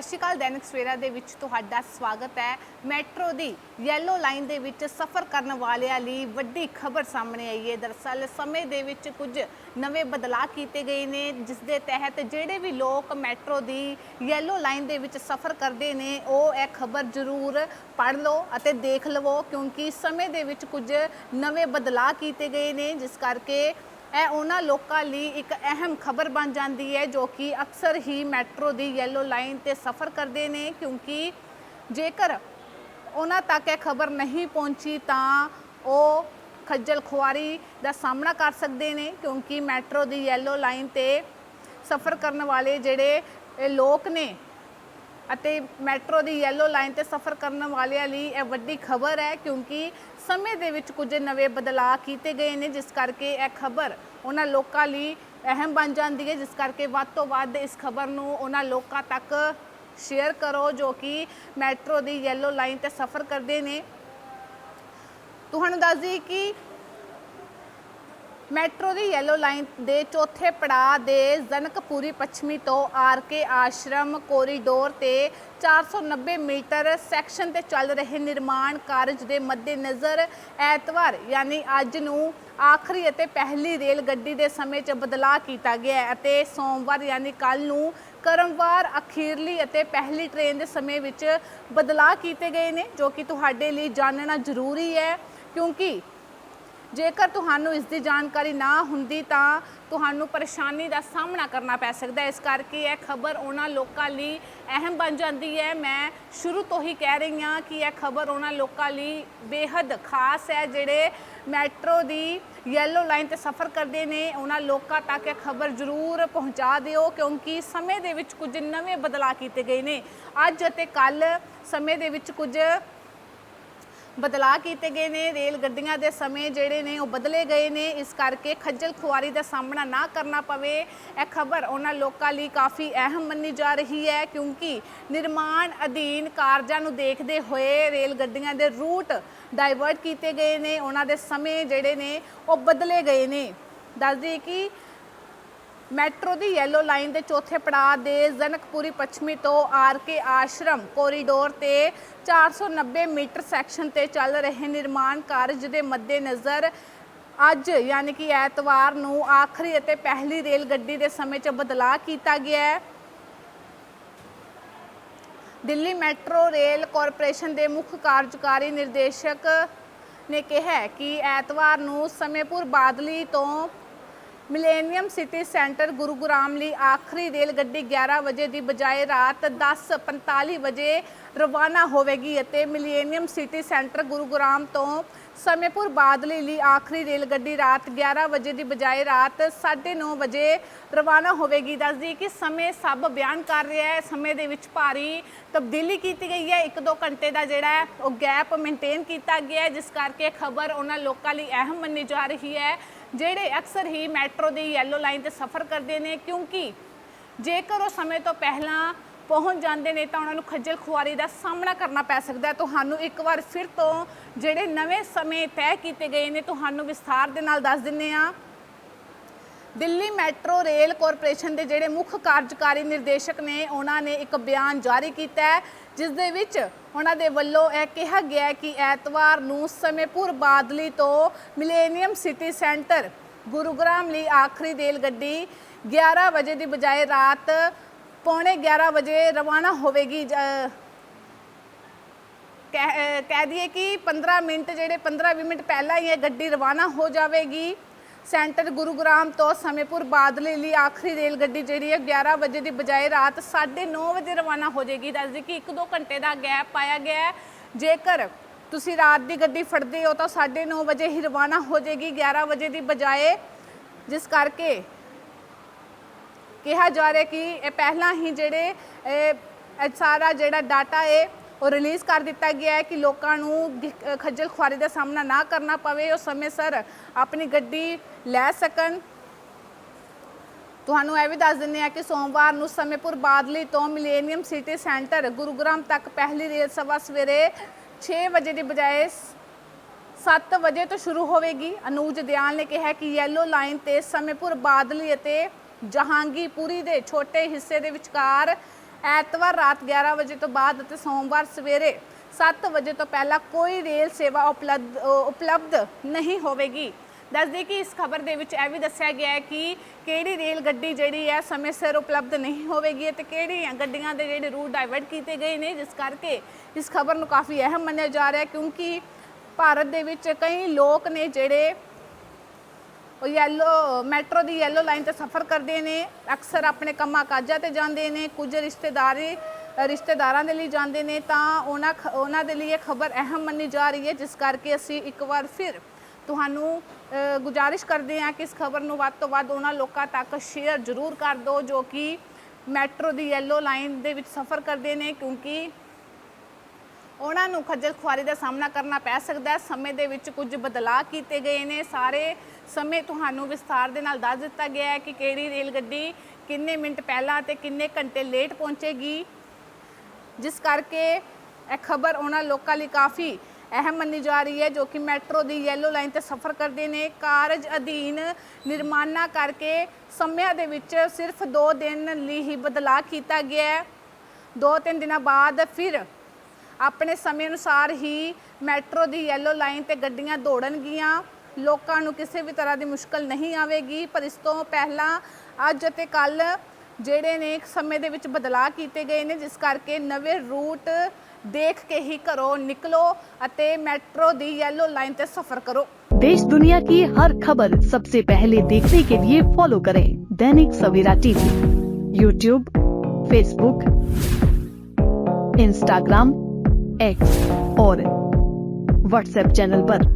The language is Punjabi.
ਸਤਿ ਸ਼੍ਰੀ ਅਕਾਲ, ਦੈਨਿਕ ਸਵੇਰਾ ਦੇ ਵਿੱਚ ਤੁਹਾਡਾ ਸਵਾਗਤ ਹੈ। ਮੈਟਰੋ ਦੀ ਯੈਲੋ ਲਾਈਨ ਦੇ ਵਿੱਚ ਸਫ਼ਰ ਕਰਨ ਵਾਲਿਆਂ ਲਈ ਵੱਡੀ ਖਬਰ ਸਾਹਮਣੇ ਆਈ ਹੈ। ਦਰਅਸਲ ਸਮੇਂ ਦੇ ਵਿੱਚ ਕੁਝ ਨਵੇਂ ਬਦਲਾਅ ਕੀਤੇ ਗਏ ਨੇ, ਜਿਸ ਦੇ ਤਹਿਤ ਜਿਹੜੇ ਵੀ ਲੋਕ ਮੈਟਰੋ ਦੀ ਯੈਲੋ ਲਾਈਨ ਦੇ ਵਿੱਚ ਸਫ਼ਰ ਕਰਦੇ ਨੇ, ਉਹ ਇਹ ਖਬਰ ਜ਼ਰੂਰ ਪੜ੍ਹ ਲਓ ਅਤੇ ਦੇਖ ਲਵੋ, ਕਿਉਂਕਿ ਸਮੇਂ ਦੇ ਵਿੱਚ ਕੁਝ ਨਵੇਂ ਬਦਲਾਅ ਕੀਤੇ ਗਏ ਨੇ, ਜਿਸ ਕਰਕੇ ਇਹ ਉਹਨਾਂ ਲੋਕਾਂ ਲਈ ਇੱਕ ਅਹਿਮ ਖਬਰ ਬਣ ਜਾਂਦੀ ਹੈ ਜੋ ਕਿ ਅਕਸਰ ਹੀ ਮੈਟਰੋ ਦੀ ਯੈਲੋ ਲਾਈਨ ਤੇ ਸਫ਼ਰ ਕਰਦੇ ਨੇ, ਕਿਉਂਕਿ ਜੇਕਰ ਉਹਨਾਂ ਤੱਕ ਇਹ ਖਬਰ ਨਹੀਂ ਪਹੁੰਚੀ ਤਾਂ ਉਹ ਖੱਜਲ ਖੁਆਰੀ ਦਾ ਸਾਹਮਣਾ ਕਰ ਸਕਦੇ ਨੇ, ਕਿਉਂਕਿ ਮੈਟਰੋ ਦੀ ਯੈਲੋ ਲਾਈਨ ਤੇ ਸਫ਼ਰ ਕਰਨ ਵਾਲੇ ਜਿਹੜੇ ਲੋਕ ਨੇ ਅਤੇ ਮੈਟਰੋ ਦੀ ਯੈਲੋ ਲਾਈਨ ਤੇ ਸਫ਼ਰ ਕਰਨ ਵਾਲਿਆਂ ਲਈ ਇਹ ਵੱਡੀ ਖਬਰ ਹੈ, ਕਿਉਂਕਿ ਸਮੇਂ ਦੇ ਵਿੱਚ ਕੁਝ ਨਵੇਂ ਬਦਲਾਅ ਕੀਤੇ ਗਏ ਨੇ, ਜਿਸ ਕਰਕੇ ਇਹ ਖਬਰ ਉਹਨਾਂ ਲੋਕਾਂ ਲਈ ਅਹਿਮ ਬਣ ਜਾਂਦੀ ਹੈ, ਜਿਸ ਕਰਕੇ ਵੱਧ ਤੋਂ ਵੱਧ ਇਸ ਖਬਰ ਨੂੰ ਉਹਨਾਂ ਲੋਕਾਂ ਤੱਕ ਸ਼ੇਅਰ ਕਰੋ, ਜੋ ਕਿ ਮੈਟਰੋ ਦੀ ਯੈਲੋ ਲਾਈਨ ਤੇ ਸਫ਼ਰ ਕਰਦੇ ਨੇ। ਤੁਹਾਨੂੰ ਦੱਸ ਦਈਏ ਕਿ ਮੈਟਰੋ ਦੀ ਯੈਲੋ ਲਾਈਨ ਦੇ ਚੌਥੇ ਪੜਾਅ ਦੇ ਜਨਕਪੁਰੀ ਪੱਛਮੀ ਤੋਂ ਆਰ ਕੇ ਆਸ਼ਰਮ ਕੋਰੀਡੋਰ ਤੇ 490 ਮੀਟਰ ਸੈਕਸ਼ਨ ਤੇ ਚੱਲ ਰਹੇ ਨਿਰਮਾਣ ਕਾਰਜ ਦੇ ਮੱਦੇਨਜ਼ਰ ਐਤਵਾਰ, ਯਾਨੀ ਅੱਜ ਨੂੰ ਆਖਰੀ ਅਤੇ ਪਹਿਲੀ ਰੇਲ ਗੱਡੀ ਦੇ ਸਮੇਂ 'ਚ ਬਦਲਾਅ ਕੀਤਾ ਗਿਆ ਹੈ ਅਤੇ ਸੋਮਵਾਰ, ਯਾਨੀ ਕੱਲ ਨੂੰ ਕਰਮਵਾਰ, ਅਖੀਰਲੀ ਅਤੇ ਪਹਿਲੀ ਟ੍ਰੇਨ ਦੇ ਸਮੇਂ ਵਿੱਚ ਬਦਲਾਅ ਕੀਤੇ ਗਏ ਨੇ, ਜੋ ਕਿ ਤੁਹਾਡੇ ਲਈ ਜਾਣਨਾ ਜ਼ਰੂਰੀ ਹੈ, ਕਿਉਂਕਿ ਜੇਕਰ ਤੁਹਾਨੂੰ ਇਸ ਦੀ ਜਾਣਕਾਰੀ ਨਾ ਹੁੰਦੀ ਤਾਂ ਤੁਹਾਨੂੰ ਪਰੇਸ਼ਾਨੀ ਦਾ ਸਾਹਮਣਾ ਕਰਨਾ ਪੈ ਸਕਦਾ ਹੈ। ਇਸ ਕਰਕੇ ਇਹ ਖਬਰ ਉਹਨਾਂ ਲੋਕਾਂ ਲਈ ਅਹਿਮ ਬਣ ਜਾਂਦੀ ਹੈ। ਮੈਂ ਸ਼ੁਰੂ ਤੋਂ ਹੀ ਕਹਿ ਰਹੀ ਹਾਂ ਕਿ ਇਹ ਖਬਰ ਉਹਨਾਂ ਲੋਕਾਂ ਲਈ ਬੇਹੱਦ ਖਾਸ ਹੈ, ਜਿਹੜੇ ਮੈਟਰੋ ਦੀ ਯੈਲੋ ਲਾਈਨ ਤੇ ਸਫ਼ਰ ਕਰਦੇ ਨੇ। ਉਹਨਾਂ ਲੋਕਾਂ ਤੱਕ ਇਹ ਖਬਰ ਜ਼ਰੂਰ ਪਹੁੰਚਾ ਦਿਓ, ਕਿਉਂਕਿ ਸਮੇਂ ਦੇ ਵਿੱਚ ਕੁਝ ਨਵੇਂ ਬਦਲਾਅ ਕੀਤੇ ਗਏ ਨੇ। ਅੱਜ ਅਤੇ ਕੱਲ ਸਮੇਂ ਦੇ ਵਿੱਚ ਕੁਝ ਬਦਲਾਅ ਕੀਤੇ ਗਏ ਨੇ, ਰੇਲ ਗੱਡੀਆਂ ਦੇ ਸਮੇਂ ਜਿਹੜੇ ਨੇ ਉਹ ਬਦਲੇ ਗਏ ਨੇ। ਇਸ ਕਰਕੇ ਖੱਜਲ ਖੁਆਰੀ ਦਾ ਸਾਹਮਣਾ ਨਾ ਕਰਨਾ ਪਵੇ। ਇਹ ਖਬਰ ਉਹਨਾਂ ਲੋਕਾਂ ਲਈ ਕਾਫੀ ਅਹਿਮ ਮੰਨੀ ਜਾ ਰਹੀ ਹੈ ਕਿਉਂਕਿ ਨਿਰਮਾਣ ਅਧੀਨ ਕਾਰਜਾਂ ਨੂੰ ਦੇਖਦੇ ਹੋਏ ਰੇਲ ਗੱਡੀਆਂ ਦੇ ਰੂਟ ਡਾਈਵਰਟ ਕੀਤੇ ਗਏ ਨੇ। ਉਹਨਾਂ ਦੇ ਸਮੇਂ ਜਿਹੜੇ ਨੇ ਉਹ ਬਦਲੇ ਗਏ ਨੇ। ਦੱਸ ਕਿ ਮੈਟਰੋ ਦੀ ਯੈਲੋ ਲਾਈਨ ਦੇ ਚੌਥੇ ਪੜਾਅ ਦੇ ਜਨਕਪੁਰੀ ਪੱਛਮੀ ਤੋਂ ਆਰ ਕੇ ਆਸ਼ਰਮ ਕੋਰੀਡੋਰ ਤੇ 490 ਮੀਟਰ ਸੈਕਸ਼ਨ ਤੇ ਚੱਲ ਰਹੇ ਨਿਰਮਾਣ ਕਾਰਜ ਦੇ ਮੱਦੇਨਜ਼ਰ ਅੱਜ ਯਾਨੀ ਕਿ ਐਤਵਾਰ ਨੂੰ ਆਖਰੀ ਅਤੇ ਪਹਿਲੀ ਰੇਲ ਗੱਡੀ ਦੇ ਸਮੇਂ 'ਚ ਬਦਲਾਅ ਕੀਤਾ ਗਿਆ ਹੈ। ਦਿੱਲੀ ਮੈਟਰੋ ਰੇਲ ਕਾਰਪੋਰੇਸ਼ਨ ਦੇ ਮੁੱਖ ਕਾਰਜਕਾਰੀ ਨਿਰਦੇਸ਼ਕ ਨੇ ਕਿਹਾ ਕਿ ਐਤਵਾਰ ਨੂੰ ਸਮੇਪੁਰ ਬਾਦਲੀ ਤੋਂ ਮਿਲੇਨੀਅਮ ਸਿਟੀ ਸੈਂਟਰ ਗੁਰੂਗ੍ਰਾਮ ਲਈ ਆਖਰੀ ਰੇਲ ਗੱਡੀ 11 ਵਜੇ ਦੀ ਬਜਾਏ ਰਾਤ 10:45 ਵਜੇ ਰਵਾਨਾ ਹੋਵੇਗੀ ਅਤੇ ਮਿਲੇਨੀਅਮ ਸਿਟੀ ਸੈਂਟਰ ਗੁਰੂਗ੍ਰਾਮ ਤੋਂ ਸਮੇਪੁਰ ਬਾਦਲੀ ਲਈ ਆਖਰੀ ਰੇਲ ਗੱਡੀ ਰਾਤ 11 ਵਜੇ ਦੀ ਬਜਾਏ ਰਾਤ 9:30 ਵਜੇ ਰਵਾਨਾ ਹੋਵੇਗੀ। ਦੱਸਦੀ ਕਿ ਸਮੇਂ ਸਭ ਬਿਆਨ ਕਰ ਰਿਹਾ ਹੈ। ਸਮੇਂ ਦੇ ਵਿੱਚ ਭਾਰੀ ਤਬਦੀਲੀ ਕੀਤੀ ਗਈ ਹੈ। 1-2 ਘੰਟੇ ਦਾ ਜਿਹੜਾ ਹੈ, ਉਹ ਗੈਪ ਮੇਨਟੇਨ ਕੀਤਾ ਗਿਆ ਹੈ, ਜਿਸ ਕਰਕੇ ਖਬਰ ਉਹਨਾਂ ਲੋਕਾਂ ਲਈ ਅਹਿਮ ਮੰਨੀ ਜਾ ਰਹੀ ਹੈ। ਜਿਹੜੇ ਅਕਸਰ ਹੀ ਮੈਟਰੋ ਦੀ ਯੈਲੋ ਲਾਈਨ ਤੇ ਸਫ਼ਰ ਕਰਦੇ ਨੇ, ਕਿਉਂਕਿ ਜੇਕਰ ਉਹ ਸਮੇਂ ਤੋਂ ਪਹਿਲਾਂ ਪਹੁੰਚ ਜਾਂਦੇ ਨੇ, ਤਾਂ ਉਹਨਾਂ ਨੂੰ ਖੱਜਲ ਖੁਆਰੀ ਦਾ ਸਾਹਮਣਾ ਕਰਨਾ ਪੈ ਸਕਦਾ ਤੁਹਾਨੂੰ ਇੱਕ ਵਾਰ ਫਿਰ ਤੋਂ ਜਿਹੜੇ ਨਵੇਂ ਸਮੇਂ ਤੈਅ ਕੀਤੇ ਗਏ ਨੇ, ਤੁਹਾਨੂੰ ਵਿਸਥਾਰ ਦੇ ਨਾਲ ਦੱਸ ਦਿੰਨੇ ਆ ਦਿੱਲੀ ਮੈਟਰੋ ਰੇਲ ਕਾਰਪੋਰੇਸ਼ਨ ਦੇ ਜਿਹੜੇ ਮੁੱਖ ਕਾਰਜਕਾਰੀ ਨਿਰਦੇਸ਼ਕ ਨੇ, ਉਹਨਾਂ ਨੇ ਇੱਕ ਬਿਆਨ ਜਾਰੀ ਕੀਤਾ ਹੈ, ਜਿਸ ਦੇ ਵਿੱਚ ਉਹਨਾਂ ਦੇ ਵੱਲੋਂ ਇਹ ਕਿਹਾ ਗਿਆ ਹੈ ਕਿ ਐਤਵਾਰ ਨੂੰ ਸਮੇਪੁਰ ਬਾਦਲੀ ਤੋਂ ਮਿਲੇਨੀਅਮ ਸਿਟੀ ਸੈਂਟਰ ਗੁਰੂਗ੍ਰਾਮ ਲਈ ਆਖਰੀ ਰੇਲ ਗੱਡੀ 11 ਵਜੇ ਦੀ ਬਜਾਏ ਰਾਤ ਪੌਣੇ 11 ਵਜੇ ਰਵਾਨਾ ਹੋਵੇਗੀ। ਕਹਿ ਕਹਿ ਦਈਏ ਕਿ 15 ਮਿੰਟ, ਜਿਹੜੇ 15-20 ਮਿੰਟ ਪਹਿਲਾਂ ਹੀ ਇਹ ਗੱਡੀ ਰਵਾਨਾ ਹੋ ਜਾਵੇਗੀ। ਸੈਂਟਰ ਗੁਰੂਗ੍ਰਾਮ ਤੋਂ ਸਮੇਪੁਰ ਬਾਦਲੇ ਲਈ ਆਖਰੀ ਰੇਲ ਗੱਡੀ ਜਿਹੜੀ ਹੈ 11 ਵਜੇ ਦੀ ਬਜਾਏ ਰਾਤ 9:30 ਵਜੇ ਰਵਾਨਾ ਹੋ ਜਾਏਗੀ। ਦੱਸਦੀ ਕਿ 1-2 ਘੰਟੇ ਦਾ ਗੈਪ ਪਾਇਆ ਗਿਆ ਹੈ। ਜੇਕਰ ਤੁਸੀਂ ਰਾਤ ਦੀ ਗੱਡੀ ਫੜਦੇ ਹੋ ਤਾਂ 9:30 ਵਜੇ ਹੀ ਰਵਾਨਾ ਹੋ ਜਾਏਗੀ 11 ਵਜੇ ਦੀ ਬਜਾਏ। ਜਿਸ ਕਰਕੇ ਕਿਹਾ ਜਾ ਰਿਹਾ ਕਿ ਇਹ ਪਹਿਲਾਂ ਹੀ ਜਿਹੜੇ ਇਹ ਸਾਰਾ ਜਿਹੜਾ ਡਾਟਾ ਹੈ ਰਿਲੀਜ਼ ਕਰ ਦਿੱਤਾ ਗਿਆ ਹੈ ਕਿ ਲੋਕਾਂ ਨੂੰ ਖੱਜਲ ਖੁਆਰੀ ਦਾ ਸਾਹਮਣਾ ਨਾ ਕਰਨਾ ਪਵੇ, ਉਹ ਸਮੇਂ ਸਿਰ ਆਪਣੀ ਗੱਡੀ ਲੈ ਸਕਣ। ਤੁਹਾਨੂੰ ਇਹ ਵੀ ਦੱਸ ਦਿੰਦੇ ਆ ਕਿ ਸੋਮਵਾਰ ਨੂੰ ਸਮੇਪੁਰ ਬਾਦਲੀ ਤੋਂ ਮਿਲੇਨੀਅਮ ਸਿਟੀ ਸੈਂਟਰ ਗੁਰੂਗ੍ਰਾਮ ਤੱਕ ਪਹਿਲੀ ਰੇਲ ਸਭਾ ਸਵੇਰੇ 6 ਵਜੇ ਦੀ ਬਜਾਏ 7 ਵਜੇ ਤੋਂ ਸ਼ੁਰੂ ਹੋਵੇਗੀ। ਅਨੂਜ ਦਿਆਲ ਨੇ ਕਿਹਾ ਕਿ ਯੈਲੋ ਲਾਈਨ ਤੇ ਸਮੇਪੁਰ ਬਾਦਲੀ ਅਤੇ ਜਹਾਂਗੀਰਪੁਰੀ ਦੇ ਛੋਟੇ ਹਿੱਸੇ ਦੇ ਵਿਚਕਾਰ ਐਤਵਾਰ ਰਾਤ 11 ਵਜੇ ਤੋਂ ਬਾਅਦ ਅਤੇ ਸੋਮਵਾਰ ਸਵੇਰੇ 7 ਵਜੇ ਤੋਂ ਪਹਿਲਾਂ ਕੋਈ ਰੇਲ ਸੇਵਾ ਉਪਲਬਧ ਉਪਲਬਧ ਨਹੀਂ ਹੋਵੇਗੀ। ਦੱਸਦੇ ਕਿ ਇਸ ਖਬਰ ਦੇ ਵਿੱਚ ਇਹ ਵੀ ਦੱਸਿਆ ਗਿਆ ਹੈ ਕਿ ਕਿਹੜੀ ਰੇਲ ਗੱਡੀ ਜਿਹੜੀ ਹੈ ਸਮੇਂ ਸਿਰ ਉਪਲਬਧ ਨਹੀਂ ਹੋਵੇਗੀ ਤੇ ਕਿਹੜੀਆਂ ਗੱਡੀਆਂ ਦੇ ਜਿਹੜੇ ਰੂਟ ਡਾਇਵਰਟ ਕੀਤੇ ਗਏ ਨੇ, ਜਿਸ ਕਰਕੇ ਇਸ ਖਬਰ ਨੂੰ ਕਾਫੀ ਅਹਿਮ ਮੰਨਿਆ ਜਾ ਰਿਹਾ ਕਿਉਂਕਿ ਭਾਰਤ ਦੇ ਵਿੱਚ ਕਈ ਲੋਕ ਨੇ ਜਿਹੜੇ ਉਹ ਯੈਲੋ ਮੈਟਰੋ ਦੀ ਯੈਲੋ ਲਾਈਨ ਤੇ ਸਫ਼ਰ ਕਰਦੇ ਨੇ। ਅਕਸਰ ਆਪਣੇ ਕੰਮਾਂ ਕਾਜਾਂ ਤੇ ਜਾਂਦੇ ਨੇ, ਕੁਝ ਰਿਸ਼ਤੇਦਾਰੀ, ਰਿਸ਼ਤੇਦਾਰਾਂ ਦੇ ਲਈ ਜਾਂਦੇ ਨੇ। ਤਾਂ ਉਹਨਾਂ ਖ- ਉਹਨਾਂ ਦੇ ਲਈ ਇਹ ਖਬਰ ਅਹਿਮ ਮੰਨੀ ਜਾ ਰਹੀ ਹੈ, ਜਿਸ ਕਰਕੇ ਅਸੀਂ ਇੱਕ ਵਾਰ ਫਿਰ ਤੁਹਾਨੂੰ ਗੁਜ਼ਾਰਿਸ਼ ਕਰਦੇ ਹਾਂ ਕਿ ਇਸ ਖਬਰ ਨੂੰ ਵੱਧ ਤੋਂ ਵੱਧ ਉਹਨਾਂ ਲੋਕਾਂ ਤੱਕ ਸ਼ੇਅਰ ਜ਼ਰੂਰ ਕਰ ਦਿਓ, ਜੋ ਕਿ ਮੈਟਰੋ ਦੀ ਯੈਲੋ ਲਾਈਨ ਦੇ ਵਿੱਚ ਸਫ਼ਰ ਕਰਦੇ ਨੇ, ਕਿਉਂਕਿ ਉਹਨਾਂ ਨੂੰ ਖੱਜਲ ਖੁਆਰੀ ਦਾ ਸਾਹਮਣਾ ਕਰਨਾ ਪੈ ਸਕਦਾ ਹੈ। ਸਮੇਂ ਦੇ ਵਿੱਚ ਕੁਝ ਬਦਲਾਅ ਕੀਤੇ ਗਏ ਨੇ। ਸਾਰੇ ਸਮੇਂ ਤੁਹਾਨੂੰ ਵਿਸਥਾਰ ਦੇ ਨਾਲ ਦੱਸ ਦਿੱਤਾ ਗਿਆ ਹੈ ਕਿ ਕਿਹੜੀ ਰੇਲ ਗੱਡੀ ਕਿੰਨੇ ਮਿੰਟ ਪਹਿਲਾਂ ਤੇ ਕਿੰਨੇ ਘੰਟੇ ਲੇਟ ਪਹੁੰਚੇਗੀ। ਜਿਸ ਕਰਕੇ ਇਹ ਖਬਰ ਉਹਨਾਂ ਲੋਕਾਂ ਲਈ ਕਾਫੀ ਅਹਿਮ ਮੰਨੀ ਜਾ ਰਹੀ ਹੈ, ਜੋ ਕਿ ਮੈਟਰੋ ਦੀ ਯੈਲੋ ਲਾਈਨ ਤੇ ਸਫ਼ਰ ਕਰਦੇ ਨੇ। ਕਾਰਜ ਅਧੀਨ ਨਿਰਮਾਣਾ ਕਰਕੇ ਸਮਿਆਂ ਦੇ ਵਿੱਚ ਸਿਰਫ 2 ਦਿਨ ਲਈ ਹੀ ਬਦਲਾਅ ਕੀਤਾ ਗਿਆ ਹੈ। ਦੋ ਤਿੰਨ ਦਿਨਾਂ ਬਾਅਦ ਫਿਰ ਆਪਣੇ ਸਮੇਂ ਅਨੁਸਾਰ ਹੀ ਮੈਟਰੋ ਦੀ ਯੈਲੋ ਲਾਈਨ ਤੇ ਗੱਡੀਆਂ ਦੌੜਨਗੀਆਂ। ਲੋਕਾਂ ਨੂੰ ਕਿਸੇ ਵੀ ਤਰ੍ਹਾਂ ਦੀ ਮੁਸ਼ਕਲ ਨਹੀਂ ਆਵੇਗੀ ਪਰ ਇਸ ਤੋਂ ਪਹਿਲਾਂ ਅੱਜ ਅਤੇ ਕੱਲ ਜਿਹੜੇ ਨੇ ਇੱਕ ਸਮੇਂ ਦੇ ਵਿੱਚ ਬਦਲਾਅ ਕੀਤੇ ਗਏ ਨੇ ਜਿਸ ਕਰਕੇ ਨਵੇਂ ਰੂਟ ਦੇਖ ਕੇ ਹੀ ਘਰੋਂ ਨਿਕਲੋ ਅਤੇ ਮੈਟਰੋ ਦੀ ਯੈਲੋ ਲਾਈਨ ਤੇ ਸਫ਼ਰ ਕਰੋ देश दुनिया की हर खबर सबसे पहले देखने के लिए फॉलो करें Dainik Savera TV YouTube Facebook Instagram X और व्हाट्सएप चैनल पर।